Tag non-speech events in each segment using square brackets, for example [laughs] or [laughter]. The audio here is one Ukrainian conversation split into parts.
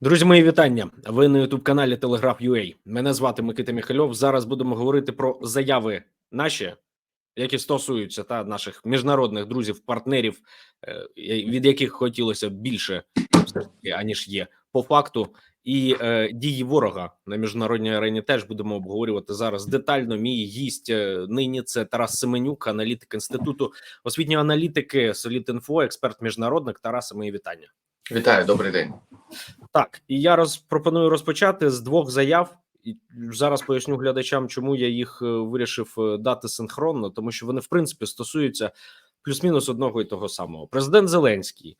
Друзі, мої вітання. Ви на youtube каналі Telegraph.ua. Мене звати Микита Міхальов. Зараз будемо говорити про заяви наші, які стосуються та наших міжнародних друзів, партнерів, е, від яких хотілося більше аніж є по факту. І е, дії ворога на міжнародній арені теж будемо обговорювати зараз детально. Мій гість е, нині це Тарас Семенюк, аналітик інституту освітньої аналітики Солітінфо, експерт міжнародник. Тараса, мої вітання. Вітаю, добрий день. Так, і я роз пропоную розпочати з двох заяв. І зараз поясню глядачам, чому я їх е, вирішив е, дати синхронно, тому що вони в принципі стосуються плюс-мінус одного і того самого. Президент Зеленський,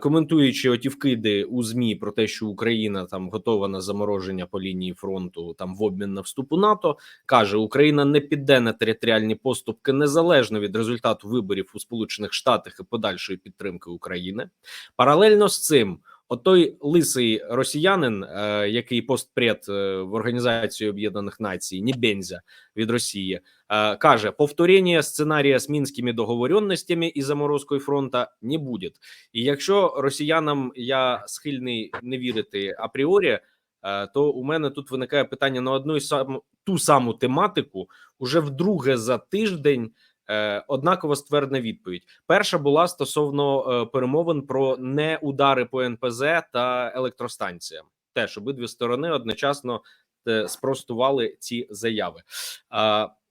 коментуючи оті вкиди у змі про те, що Україна там готова на замороження по лінії фронту, там в обмін на вступ у НАТО, каже: Україна не піде на територіальні поступки незалежно від результату виборів у Сполучених Штатах і подальшої підтримки України. Паралельно з цим. Отой лисий росіянин, е, який постпред е, в Організації Об'єднаних Націй, Нібензя від Росії, е, каже: повторення сценарія з мінськими договоренностями і заморозкою фронта не буде. І якщо росіянам я схильний не вірити апріорі, е, то у мене тут виникає питання на одну і саму ту саму тематику уже вдруге за тиждень. Е, однакова ствердна відповідь. Перша була стосовно е, перемовин про неудари по НПЗ та електростанціям. Теж обидві сторони одночасно е, спростували ці заяви.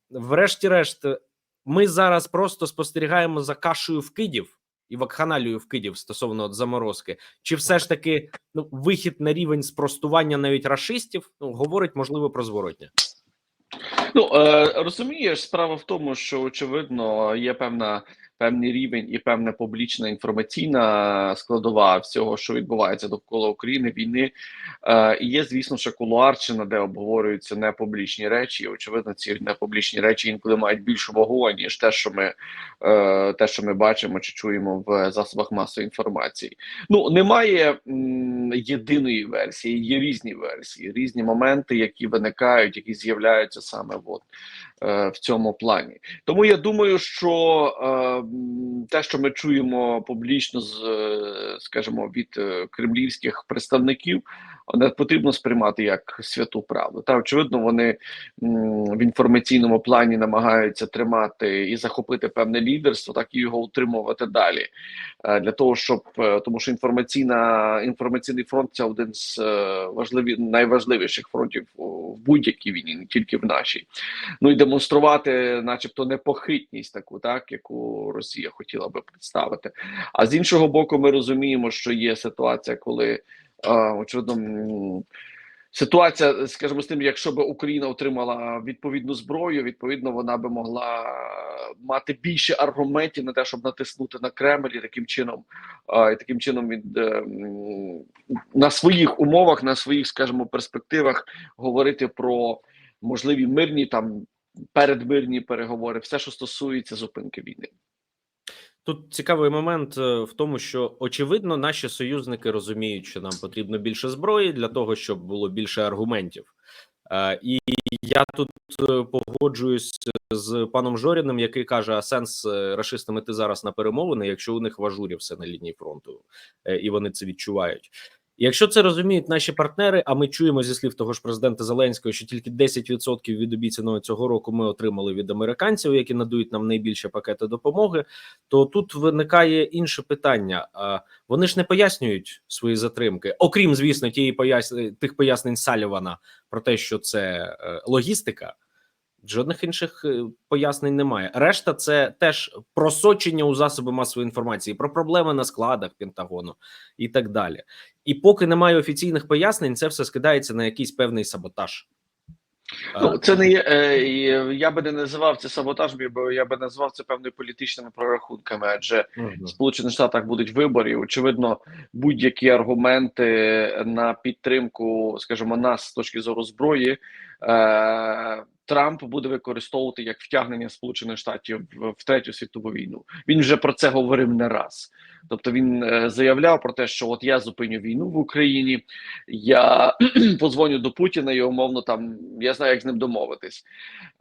Врешті-решт, ми зараз просто спостерігаємо за кашею вкидів і вакханалію вкидів стосовно заморозки. Чи все ж таки ну вихід на рівень спростування навіть рашистів ну говорить можливо про зворотня? Ну е, розумієш, справа в тому, що очевидно є певна певний рівень і певна публічна інформаційна складова всього, що відбувається довкола України війни. Е, І є, звісно, ще кулуарчина, де обговорюються непублічні речі. Очевидно, ці непублічні речі інколи мають більшу вагу, ніж те, що ми е, те, що ми бачимо чи чуємо в засобах масової інформації. Ну немає єдиної версії, є різні версії, різні моменти, які виникають, які з'являються саме от, е, в цьому плані. Тому я думаю, що е, те, що ми чуємо публічно з, е, скажімо, від е, кремлівських представників, не потрібно сприймати як святу правду. Та очевидно, вони в інформаційному плані намагаються тримати і захопити певне лідерство, так і його утримувати далі. Е, Для того, щоб е, тому, що інформаційна інформаційний фронт це один з е, важливі найважливіших фронтів в будь-якій війні, не тільки в нашій. Ну і демонструвати, начебто, непохитність таку, так яку Росія хотіла би представити. А з іншого боку, ми розуміємо, що є ситуація, коли очевидно. Ситуація, скажімо, з тим, якщо б Україна отримала відповідну зброю, відповідно вона би могла мати більше аргументів на те, щоб натиснути на Кремль і таким чином, і таким чином від е, на своїх умовах, на своїх, скажімо, перспективах говорити про можливі мирні там передмирні переговори, все, що стосується зупинки війни. Тут цікавий момент е, в тому, що очевидно, наші союзники розуміють, що нам потрібно більше зброї для того, щоб було більше аргументів. Е, І я тут е, погоджуюсь з паном Жоріним, який каже: а сенс рашистами ти зараз на перемовини, якщо у них в ажурі все на лінії фронту, і вони це відчувають. Якщо це розуміють наші партнери, а ми чуємо зі слів того ж президента Зеленського, що тільки 10% від обіцяного цього року ми отримали від американців, які надають нам найбільше пакети допомоги, то тут виникає інше питання. Вони ж не пояснюють свої затримки, окрім звісно, тієї поясни тих пояснень Салівана про те, що це е, логістика. Жодних інших е, пояснень немає. Решта це теж просочення у засоби масової інформації про проблеми на складах Пентагону і так далі. І поки немає офіційних пояснень, це все скидається на якийсь певний саботаж. Ну, це не є. Е, я би не називав це саботажем, бо я би назвав це певними політичними прорахунками, адже в Сполучених Штатах будуть вибори. і, Очевидно, будь-які аргументи на підтримку, скажімо, нас з точки зору зброї. Е, Трамп буде використовувати як втягнення Сполучених Штатів в, третю світову війну. Він вже про це говорив не раз. Тобто він е, заявляв про те, що от я зупиню війну в Україні, я [clears throat] позвоню до Путіна і умовно там я знаю, як з ним домовитись.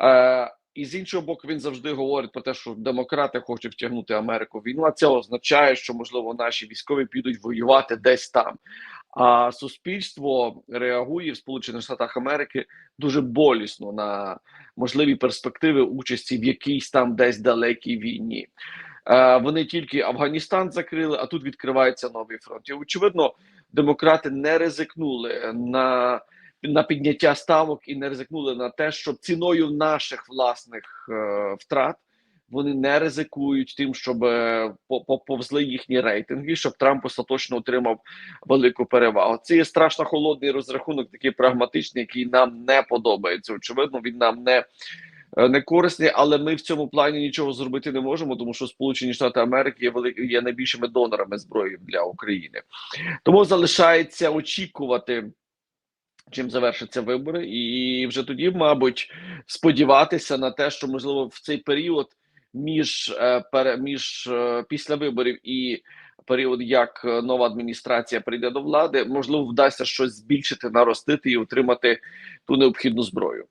Е, і з іншого боку, він завжди говорить про те, що демократи хочуть втягнути Америку в війну. А це означає, що можливо наші військові підуть воювати десь там. А суспільство реагує в Сполучених Штатах Америки дуже болісно на можливі перспективи участі в якійсь там десь далекій війні. Е, Вони тільки Афганістан закрили, а тут відкривається новий фронт. І очевидно, демократи не ризикнули на, на підняття ставок і не ризикнули на те, щоб ціною наших власних е, втрат вони не ризикують тим, щоб е, по- по- повзли їхні рейтинги, щоб Трамп остаточно отримав велику перевагу. Це є страшно холодний розрахунок, такий прагматичний, який нам не подобається. Очевидно, він нам не. е, Не корисний, але ми в цьому плані нічого зробити не можемо, тому що Сполучені Штати Америки є велик... є найбільшими донорами зброї для України. Тому залишається очікувати, чим завершаться вибори, і вже тоді, мабуть, сподіватися на те, що можливо в цей період між, е, між е, після виборів і період, як е, нова адміністрація прийде до влади, можливо, вдасться щось збільшити, наростити і отримати ту необхідну зброю.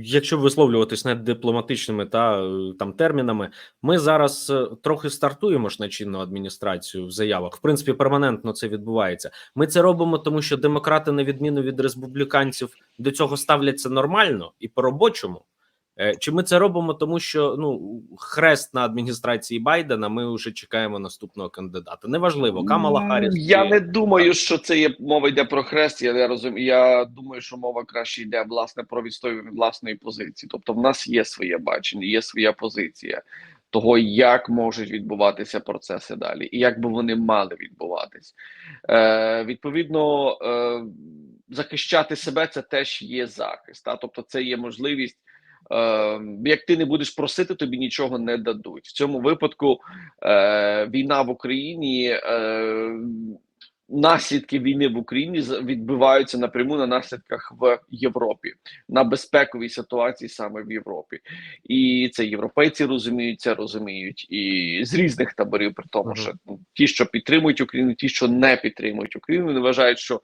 Якщо висловлюватись не дипломатичними та там термінами, ми зараз трохи стартуємо ж на чинну адміністрацію в заявах. В принципі, перманентно це відбувається. Ми це робимо, тому що демократи, на відміну від республіканців, до цього ставляться нормально і по-робочому. Е, Чи ми це робимо, тому що ну хрест на адміністрації Байдена? Ми вже чекаємо наступного кандидата. Неважливо, Камала Харріс. Я не думаю, що це є мова йде про хрест. Я, я розумію. Я думаю, що мова краще йде власне про відстоювання власної позиції. Тобто, в нас є своє бачення, є своя позиція того, як можуть відбуватися процеси далі, і як би вони мали відбуватись. Е, відповідно, е, захищати себе це теж є захист. Та? Тобто, це є можливість. Е, як ти не будеш просити, тобі нічого не дадуть. В цьому випадку е, війна в Україні, е, наслідки війни в Україні відбиваються напряму на наслідках в Європі, на безпековій ситуації саме в Європі. І це європейці розуміють, це розуміють і з різних таборів, при тому, що ну, ті, що підтримують Україну, ті, що не підтримують Україну, вони вважають, що.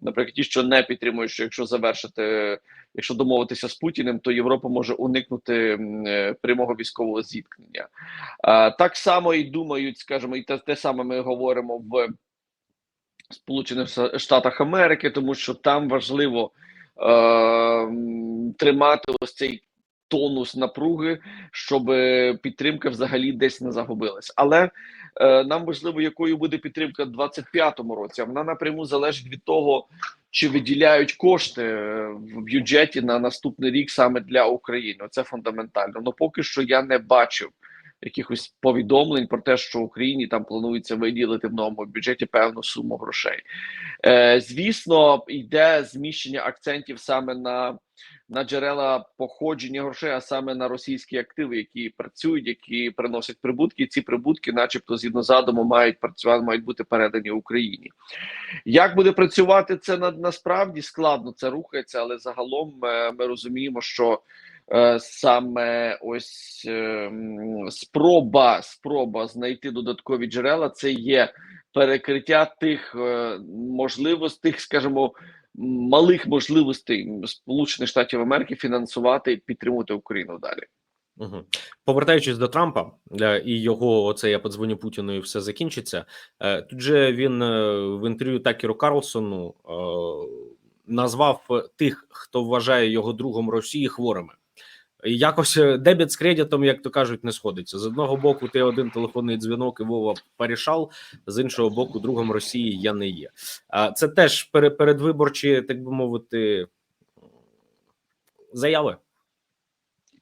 Наприклад, ті, що не підтримують, що якщо завершити, якщо домовитися з Путіним, то Європа може уникнути е, прямого військового зіткнення. Так само і думають, скажімо, і те, те саме ми говоримо в Сполучених Штатах Америки, тому що там важливо е, тримати ось цей тонус напруги, щоб підтримка взагалі десь не загубилась. Але е, нам важливо, якою буде підтримка в 25-му році. Вона напряму залежить від того, чи виділяють кошти е, в бюджеті на наступний рік саме для України. Це фундаментально. Ну поки що я не бачив якихось повідомлень про те, що Україні там планується виділити в новому бюджеті певну суму грошей. Е, звісно, йде зміщення акцентів саме на, на джерела походження грошей, а саме на російські активи, які працюють, які приносять прибутки. Ці прибутки, начебто, згідно задуму, мають працювати, мають бути передані Україні. Як буде працювати це на, насправді складно це рухається, але загалом е, ми розуміємо, що е, саме ось е, спроба, спроба знайти додаткові джерела, це є перекриття тих можливостей, тих, скажімо, малих можливостей Сполучених Штатів Америки фінансувати і підтримувати Україну далі. Угу. Повертаючись до Трампа е, і його оце я подзвоню Путіну, і все закінчиться. Е, Тут же він е, в інтерв'ю Такеру Карлсону назвав тих, хто вважає його другом Росії хворими. Якось е, дебіт з кредитом, як то кажуть, не сходиться. З одного боку, ти один телефонний дзвінок і Вова порішав, з іншого боку, другом Росії я не є. А це теж передвиборчі, так би мовити, заяви.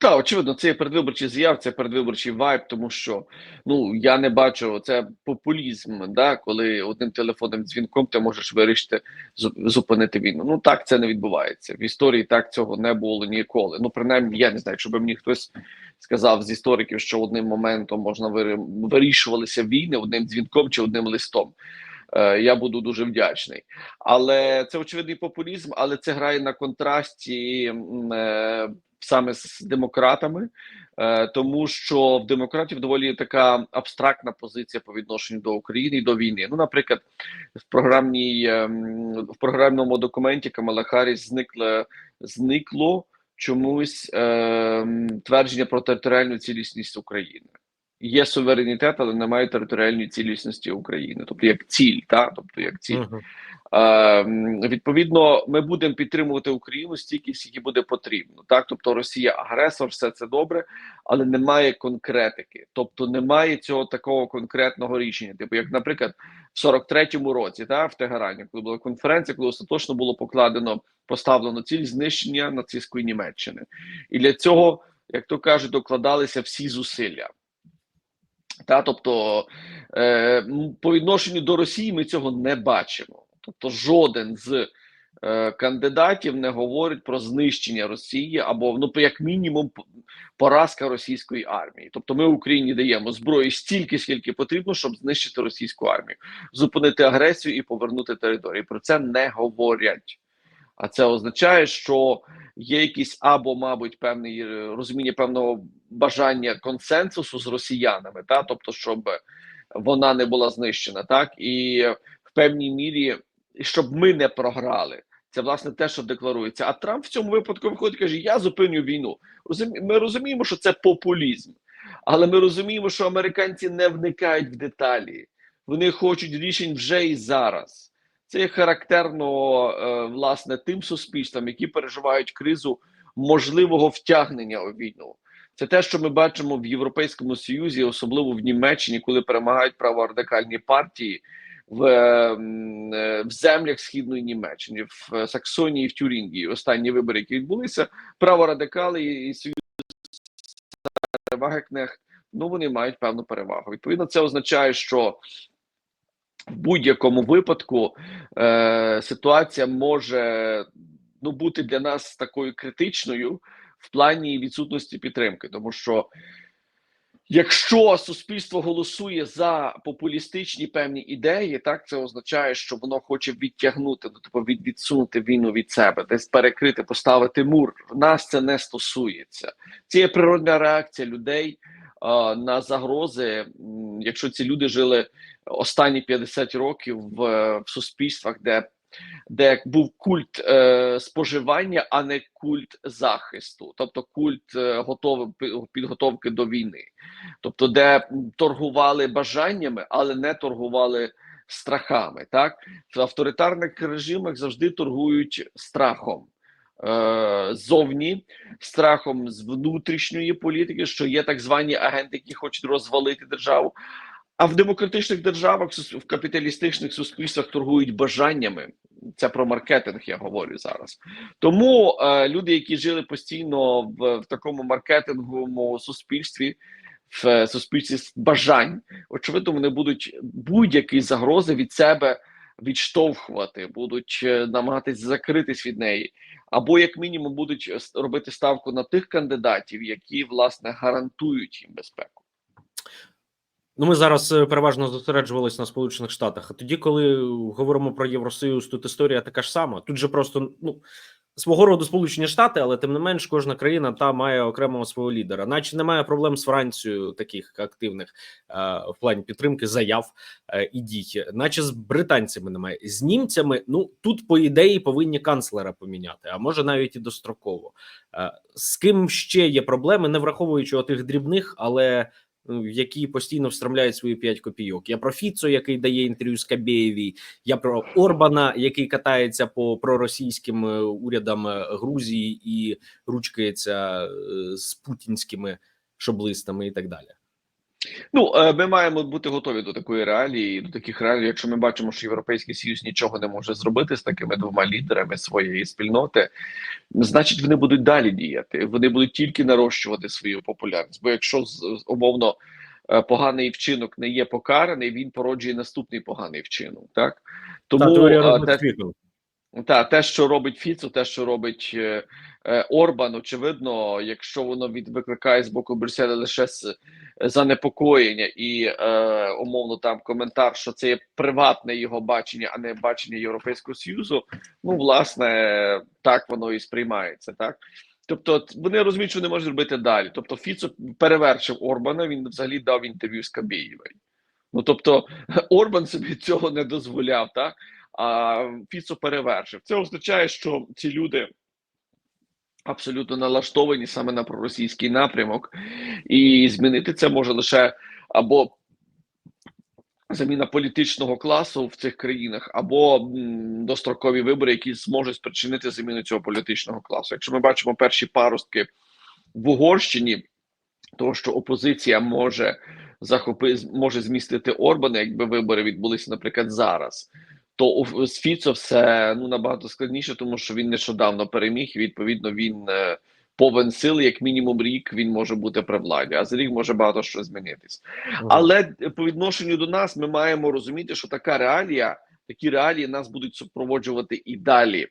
Так, очевидно, це є передвиборчий з'яв, це передвиборчий вайб, тому що ну я не бачу це популізм, да, коли одним телефонним дзвінком ти можеш вирішити зупинити війну. Ну так це не відбувається. В історії так цього не було ніколи. Ну, принаймні, я не знаю, якщо б мені хтось сказав з істориків, що одним моментом можна вирішувалися війни одним дзвінком чи одним листом. Е, Я буду дуже вдячний, але це очевидний популізм, але це грає на контрасті е, саме з демократами, е, тому що в демократів доволі така абстрактна позиція по відношенню до України і до війни. Ну, наприклад, в програмній ем, в програмному документі Камала Харріс зникло, зникло чомусь ем, твердження про територіальну цілісність України. є суверенітет, але немає територіальної цілісності України, тобто як ціль, та тобто як ціль. Е, м, відповідно, ми будемо підтримувати Україну стільки, скільки буде потрібно. Так, тобто Росія агресор, все це добре, але немає конкретики, тобто немає цього такого конкретного рішення. Типу, як, наприклад, в 43-му році, та в Тегерані, коли була конференція, коли остаточно було покладено поставлено ціль знищення нацистської Німеччини, і для цього, як то кажуть, докладалися всі зусилля. Та, тобто, е, по відношенню до Росії ми цього не бачимо. Тобто, жоден з е, кандидатів не говорить про знищення Росії або, ну, як мінімум, поразка російської армії. Тобто, ми Україні даємо зброї стільки, скільки потрібно, щоб знищити російську армію, зупинити агресію і повернути територію. Про це не говорять. А це означає, що є якісь або, мабуть, певне е, розуміння певного бажання консенсусу з росіянами, та тобто, щоб вона не була знищена, так і в певній мірі, щоб ми не програли. Це власне те, що декларується. А Трамп в цьому випадку виходить і каже: Я зупиню війну. Ми розуміємо, що це популізм, але ми розуміємо, що американці не вникають в деталі. Вони хочуть рішень вже і зараз. Це є характерно е, власне тим суспільствам, які переживають кризу можливого втягнення у війну. Це те, що ми бачимо в Європейському Союзі, особливо в Німеччині, коли перемагають праворадикальні партії в, е, в землях східної Німеччини, в е, Саксонії, в Тюрінгії. Останні вибори, які відбулися, праворадикали і, Союз Вагекнех, ну вони мають певну перевагу. Відповідно, це означає, що в будь-якому випадку е, ситуація може ну, бути для нас такою критичною в плані відсутності підтримки, тому що якщо суспільство голосує за популістичні певні ідеї, так це означає, що воно хоче відтягнути, ну тобто від, відсунути війну від себе, десь перекрити, поставити мур. Нас це не стосується. Це є природна реакція людей е, на загрози, якщо ці люди жили останні 50 років в, в суспільствах, де де був культ е, споживання, а не культ захисту, тобто культ е, готовий підготовки до війни, тобто де торгували бажаннями, але не торгували страхами. Так в авторитарних режимах завжди торгують страхом. е, Ззовні страхом з внутрішньої політики, що є так звані агенти, які хочуть розвалити державу. А в демократичних державах, в капіталістичних суспільствах торгують бажаннями. Це про маркетинг я говорю зараз. Тому е, люди, які жили постійно в, в такому маркетинговому суспільстві, в е, суспільстві бажань, очевидно, вони будуть будь-які загрози від себе відштовхувати, будуть е, намагатись закритись від неї, або як мінімум будуть е, робити ставку на тих кандидатів, які власне гарантують їм безпеку. Ну, ми зараз е, переважно зосереджувалися на Сполучених Штатах. А тоді, коли говоримо про Євросоюз, тут історія така ж сама. Тут же просто ну свого роду Сполучені Штати, але тим не менш, кожна країна та має окремого свого лідера. Наче немає проблем з Францією, таких активних е, в плані підтримки заяв е, і дій, наче з британцями немає. З німцями, ну тут по ідеї повинні канцлера поміняти, а може навіть і достроково. З ким ще є проблеми, не враховуючи отих дрібних, але які постійно встромляють свої 5 копійок. Я про Фіцо, який дає інтерв'ю Скабєєвій, я про Орбана, який катається по проросійським е, урядам е, Грузії і ручкається е, з путінськими шоблистами і так далі. Ну, е, ми маємо бути готові до такої реалії, до таких реалій. Якщо ми бачимо, що Європейський Союз нічого не може зробити з такими двома лідерами своєї спільноти, значить вони будуть далі діяти. Вони будуть тільки нарощувати свою популярність. Бо якщо з- з- умовно е, поганий вчинок не є покараний, він породжує наступний поганий вчинок. Так тому Та е, те, та те, що робить Фіцо, те, що робить е, Орбан, очевидно, якщо воно від викликає з боку Брюсселя лише с- занепокоєння і е, умовно там коментар, що це є приватне його бачення, а не бачення Європейського Союзу. Ну, власне, так воно і сприймається, так. Тобто вони розуміють, що не можуть зробити далі. Тобто, Фіцо перевершив Орбана. Він взагалі дав інтерв'ю з Кабєєвою. Ну тобто, [laughs] Орбан собі цього не дозволяв, так а Фіцо перевершив. Це означає, що ці люди абсолютно налаштовані саме на проросійський напрямок, і змінити це може лише або заміна політичного класу в цих країнах, або дострокові вибори, які зможуть спричинити заміну цього політичного класу. Якщо ми бачимо перші паростки в Угорщині, того що опозиція може захопи може змістити Орбана, якби вибори відбулися, наприклад, зараз. То у з Фіцо все ну набагато складніше, тому що він нещодавно переміг. і Відповідно, він е, повен сил, як мінімум рік він може бути при владі, а за рік може багато що змінитись. Але по відношенню до нас ми маємо розуміти, що така реалія, такі реалії нас будуть супроводжувати і далі.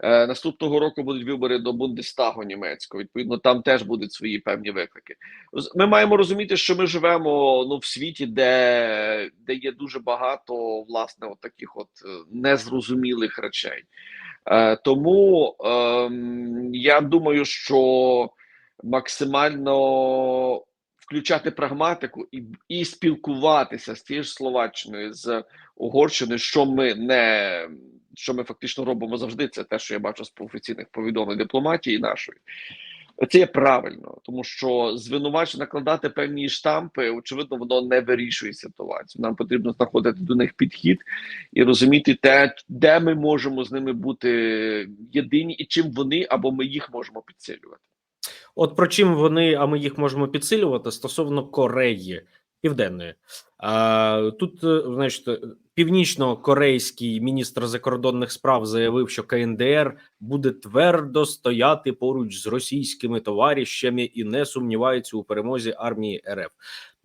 Е, наступного року будуть вибори до Бундестагу німецького. Відповідно, там теж будуть свої певні виклики. Ми маємо розуміти, що ми живемо ну в світі, де, де є дуже багато власне от таких от е, незрозумілих речей. Е, тому ем, я думаю, що максимально включати прагматику і, і спілкуватися з тією ж Словаччиною, з Угорщиною, що ми не що ми фактично робимо завжди. Це те, що я бачу з офіційних повідомлень дипломатії нашої. Це є правильно, тому що звинувачення накладати певні штампи, очевидно, воно не вирішує ситуацію. Нам потрібно знаходити до них підхід і розуміти те, де ми можемо з ними бути єдині, і чим вони або ми їх можемо підсилювати. От про чим вони, а ми їх можемо підсилювати стосовно Кореї Південної. А, тут, е, значить, північно-корейський міністр закордонних справ заявив, що КНДР буде твердо стояти поруч з російськими товаришами і не сумнівається у перемозі армії РФ.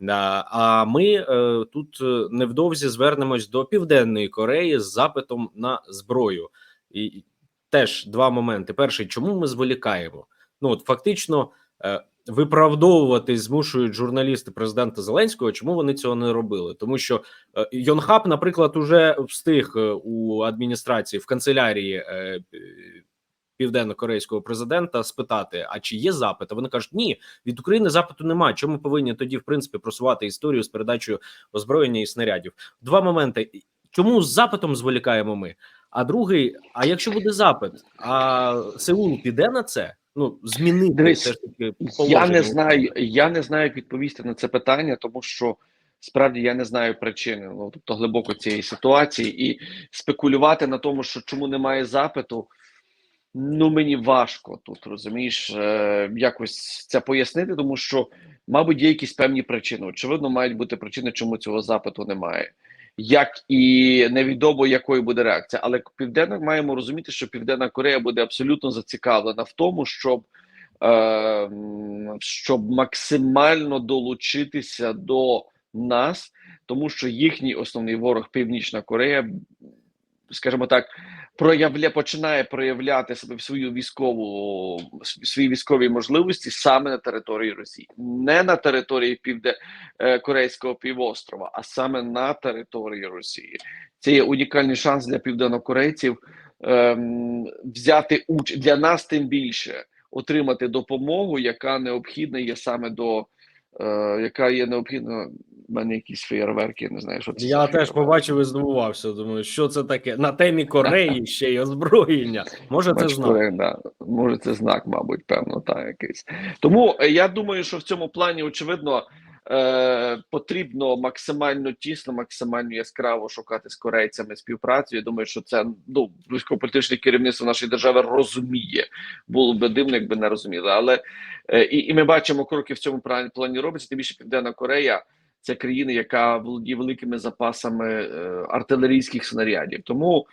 А, ми е, тут е, невдовзі звернемось до Південної Кореї з запитом на зброю. І теж два моменти: перший, чому ми зволікаємо? Ну от фактично е, виправдовувати змушують журналісти президента Зеленського. Чому вони цього не робили? Тому що е, Йонхап, наприклад, уже встиг е, у адміністрації в канцелярії південно-корейського президента спитати: а чи є запит? А вони кажуть, ні, від України запиту немає. Чому повинні тоді, в принципі, просувати історію з передачею озброєння і снарядів? Два моменти. Чому з запитом зволікаємо ми? А другий: а якщо буде запит, а Сеул піде на це? Ну змінити Дивись, все ж таки Я не знаю, я не знаю, як відповісти на це питання, тому що справді я не знаю причини, ну тобто глибоко цієї ситуації, і спекулювати на тому, що чому немає запиту. Ну мені важко тут розумієш, е, якось це пояснити, тому що, мабуть, є якісь певні причини. Очевидно, мають бути причини, чому цього запиту немає. Як і невідомо, якою буде реакція. Але південна маємо розуміти, що Південна Корея буде абсолютно зацікавлена в тому, щоб, е, щоб максимально долучитися до нас, тому що їхній основний ворог Північна Корея, скажімо так, проявля починає проявляти себе в свою військову свої військові можливості саме на території Росії, не на території півде е, Корейського півострова, а саме на території Росії. Це є унікальний шанс для південнокорейців ем, взяти уч для нас, тим більше отримати допомогу, яка необхідна є саме до. Е, яка є необхідна, в мене якісь феєрверки, я не знаю, що це. Я теж побачив і здивувався. Думаю, що це таке на темі Кореї [laughs] ще й озброєння. Може, це знак. Корея, да. Може, це знак, мабуть, певно, та якийсь. Тому е, я думаю, що в цьому плані, очевидно, е, потрібно максимально тісно, максимально яскраво шукати з корейцями співпрацю. Я думаю, що це ну військово-політичне керівництво нашої держави розуміє. Було б дивно, якби не розуміли. Але е, і, і ми бачимо кроки в цьому плані робиться. Тим більше Південна Корея. Це країна, яка володіє великими запасами е, артилерійських снарядів. Тому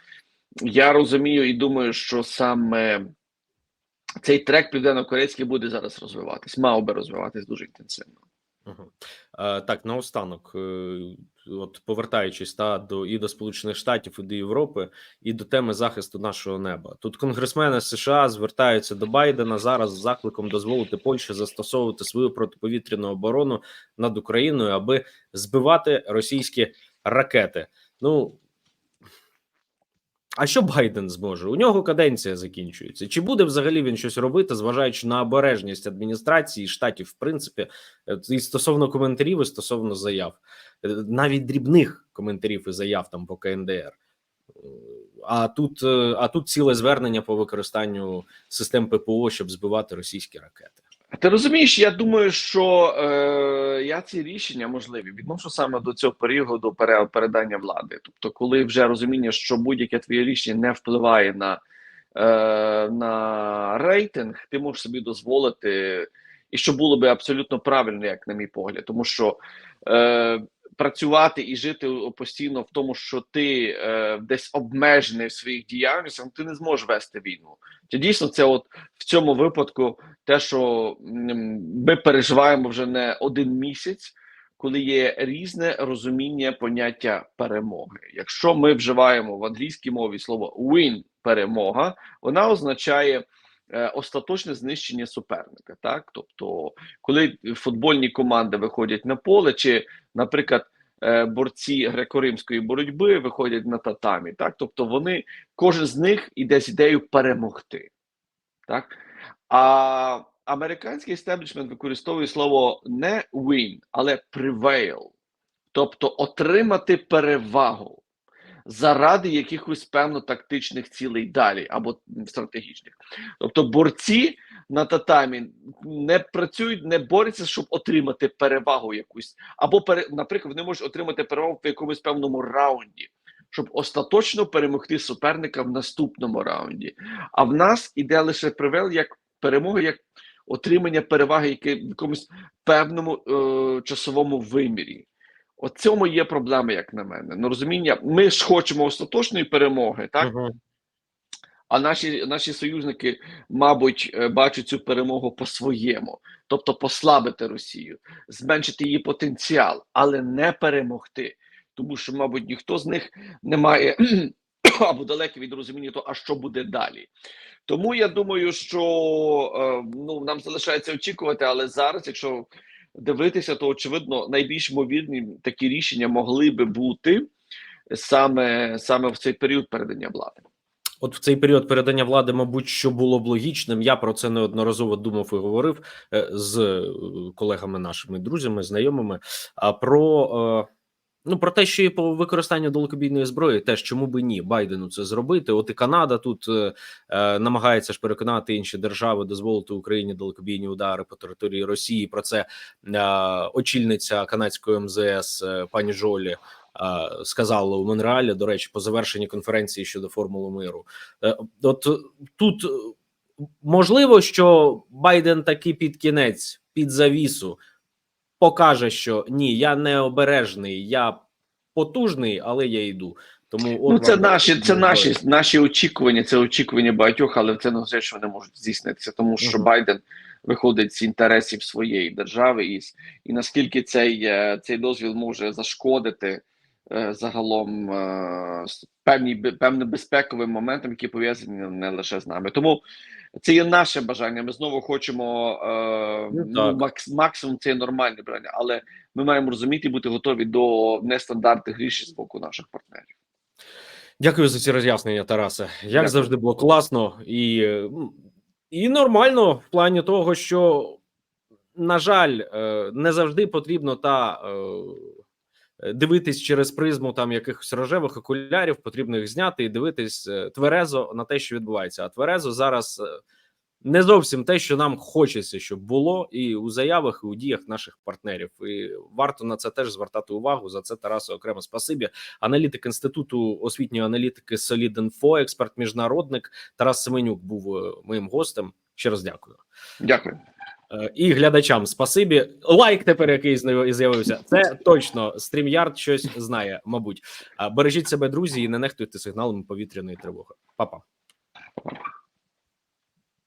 я розумію і думаю, що саме цей трек південно-корейський буде зараз розвиватись, мав би розвиватись дуже інтенсивно. Так, наостанок, е, от повертаючись та до і до Сполучених Штатів, і до Європи, і до теми захисту нашого неба. Тут конгресмени США звертаються до Байдена зараз з закликом дозволити Польщі застосовувати свою протиповітряну оборону над Україною, аби збивати російські ракети. Ну а що Байден зможе? У нього каденція закінчується. Чи буде взагалі він щось робити, зважаючи на обережність адміністрації штатів, в принципі, Е, і стосовно коментарів, і стосовно заяв, Е, навіть дрібних коментарів і заяв там по КНДР. А тут, е, а тут ціле звернення по використанню систем ППО, щоб збивати російські ракети. Ти розумієш, я думаю, що е, я ці рішення можливі відношу саме до цього періоду передання влади. Тобто, коли вже розуміння, що будь-яке твоє рішення не впливає на, е, на рейтинг, ти можеш собі дозволити, і що було би абсолютно правильно, як на мій погляд, тому що е, працювати і жити постійно в тому, що ти е, десь обмежений в своїх діяльностях, ти не зможеш вести війну. Чи дійсно це от в цьому випадку те, що ми переживаємо вже не один місяць, коли є різне розуміння поняття перемоги. Якщо ми вживаємо в англійській мові слово win перемога, вона означає остаточне знищення суперника. Так, тобто, коли футбольні команди виходять на поле, чи, наприклад, е, борці греко-римської боротьби виходять на татамі, так, тобто вони кожен з них іде з ідеєю перемогти. Так? А американський естеблішмент використовує слово не win, але prevail, тобто отримати перевагу заради якихось певно тактичних цілей далі або стратегічних. Тобто борці на татамі не працюють, не борються, щоб отримати перевагу якусь, або наприклад, вони можуть отримати перевагу в якомусь певному раунді. Щоб остаточно перемогти суперника в наступному раунді. А в нас іде лише привел як перемога, як отримання переваги яке, в якомусь певному е, часовому вимірі. От цьому є проблема, як на мене. Ну розуміння, ми ж хочемо остаточної перемоги, так? Мгм. А наші, наші союзники, мабуть, е, бачать цю перемогу по-своєму, тобто послабити Росію, зменшити її потенціал, але не перемогти. Тому що, мабуть, ніхто з них не має [clears throat] або далекий від розуміння, то а що буде далі. Тому я думаю, що е, ну нам залишається очікувати, але зараз, якщо дивитися, то очевидно найбільш ймовірні такі рішення могли би бути саме, саме в цей період передання влади. От в цей період передання влади, мабуть, що було б логічним. Я про це неодноразово думав і говорив е, з е, колегами, нашими друзями, знайомими. А про е, ну про те, що і по використанню далекобійної зброї, теж чому би ні, Байдену це зробити. От і Канада тут е, е, намагається ж переконати інші держави дозволити Україні далекобійні удари по території Росії. Про це е, очільниця канадської МЗС е, пані Жолі. е, Сказала у Монреалі, до речі, по завершенні конференції щодо формули миру. Е, От тут можливо, що Байден таки під кінець, під завісу, покаже, що ні, я не обережний, я потужний, але я йду. Тому Ну, це вам- наші, це наші, наші очікування, це очікування багатьох, але це не означає, що вони можуть здійснитися, тому що Мгм. Байден виходить з інтересів своєї держави, і, і наскільки цей, е, цей дозвіл може зашкодити е, загалом е, певні, певним безпековим моментам, які пов'язані не лише з нами. Тому це є наше бажання. Ми знову хочемо е, Ну, ну, макс, максимум це є нормальне бажання, але ми маємо розуміти і бути готові до нестандартних рішень з боку наших партнерів. Дякую за ці роз'яснення, Тарасе. Як Дякую. завжди було класно і, е, і нормально в плані того, що, на жаль, е, не завжди потрібно та е, дивитись через призму там якихось рожевих окулярів, потрібно їх зняти і дивитись е, тверезо на те, що відбувається. А тверезо зараз е, не зовсім те, що нам хочеться, щоб було, і у заявах, і у діях наших партнерів. І варто на це теж звертати увагу. За це Тарасу окремо спасибі. Аналітик інституту освітньої аналітики Solid.Info, експерт міжнародник Тарас Семенюк був е, моїм гостем. Ще раз дякую. Дякую. І глядачам спасибі. Лайк тепер який з'яв- з'явився. Це точно стрім'ярд щось знає, мабуть. Бережіть себе, друзі, і не нехтуйте сигналами повітряної тривоги. Па-па.